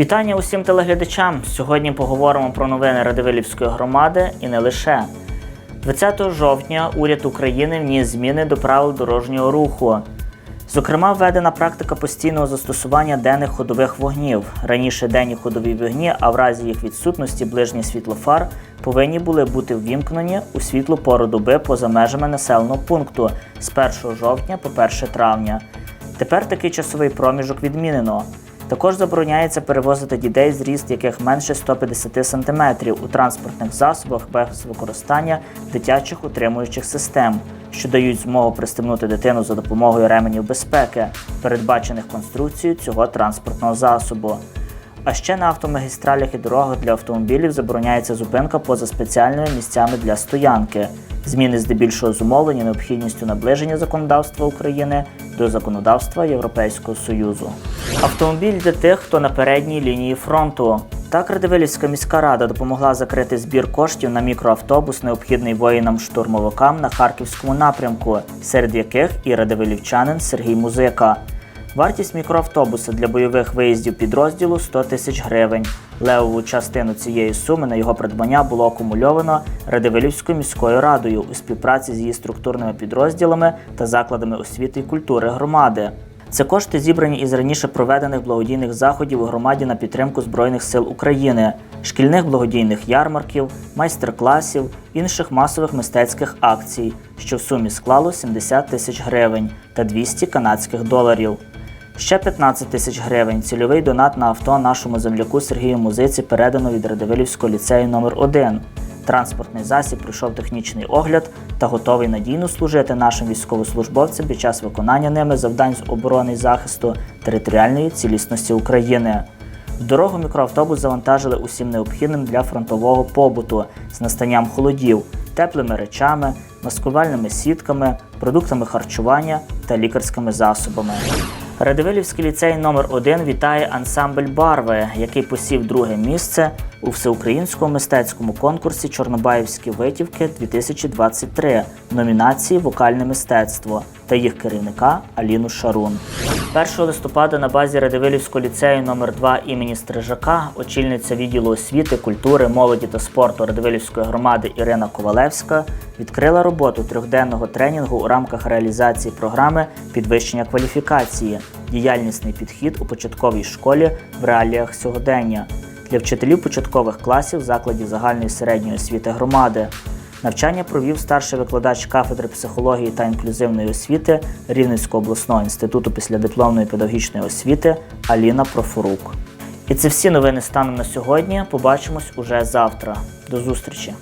Вітання усім телеглядачам. Сьогодні поговоримо про новини Радивилівської громади і не лише. 20 жовтня уряд України вніс зміни до правил дорожнього руху. Зокрема, введена практика постійного застосування денних ходових вогнів. Раніше денні ходові вогні, а в разі їх відсутності ближні світлофар повинні були бути ввімкнені у світлу пору доби поза межами населеного пункту з 1 жовтня по 1 травня. Тепер такий часовий проміжок відмінено. Також забороняється перевозити дітей, зріст яких менше 150 см у транспортних засобах без використання дитячих утримуючих систем, що дають змогу пристебнути дитину за допомогою ременів безпеки, передбачених конструкцією цього транспортного засобу. А ще на автомагістралях і дорогах для автомобілів забороняється зупинка поза спеціальними місцями для стоянки. Зміни здебільшого зумовлені необхідністю наближення законодавства України до законодавства Європейського Союзу. Автомобіль для тих, хто на передній лінії фронту. Так Радивилівська міська рада допомогла закрити збір коштів на мікроавтобус, необхідний воїнам-штурмовикам на харківському напрямку, серед яких і радивилівчанин Сергій Музика. Вартість мікроавтобуса для бойових виїздів підрозділу 100 тисяч гривень. Левову частину цієї суми на його придбання було акумульовано Радивилівською міською радою у співпраці з її структурними підрозділами та закладами освіти і культури громади. Це кошти зібрані із раніше проведених благодійних заходів у громаді на підтримку Збройних сил України, шкільних благодійних ярмарків, майстер-класів, інших масових мистецьких акцій, що в сумі склало 70 тисяч гривень та 200 канадських доларів. Ще 15 тисяч гривень цільовий донат на авто нашому земляку Сергію Музиці передано від Радивилівського ліцею номер 1 Транспортний засіб пройшов технічний огляд та готовий надійно служити нашим військовослужбовцям під час виконання ними завдань з оборони і захисту територіальної цілісності України. В дорогу мікроавтобус завантажили усім необхідним для фронтового побуту з настанням холодів, теплими речами, маскувальними сітками, продуктами харчування та лікарськими засобами. Радивилівський ліцей номер 1 вітає ансамбль Барви, який посів друге місце у всеукраїнському мистецькому конкурсі Чорнобаївські витівки 2023 номінації Вокальне мистецтво та їх керівника Аліну Шарун. 1 листопада на базі Радивилівського ліцею номер 2 імені Стрижака очільниця відділу освіти, культури, молоді та спорту Радивилівської громади Ірина Ковалевська відкрила роботу трьохденного тренінгу у рамках реалізації програми підвищення кваліфікації, діяльнісний підхід у початковій школі в реаліях сьогодення для вчителів початкових класів закладів загальної середньої освіти громади. Навчання провів старший викладач кафедри психології та інклюзивної освіти Рівненського обласного інституту післядипломної педагогічної освіти Аліна Профорук. І це всі новини станом на сьогодні. Побачимось уже завтра. До зустрічі!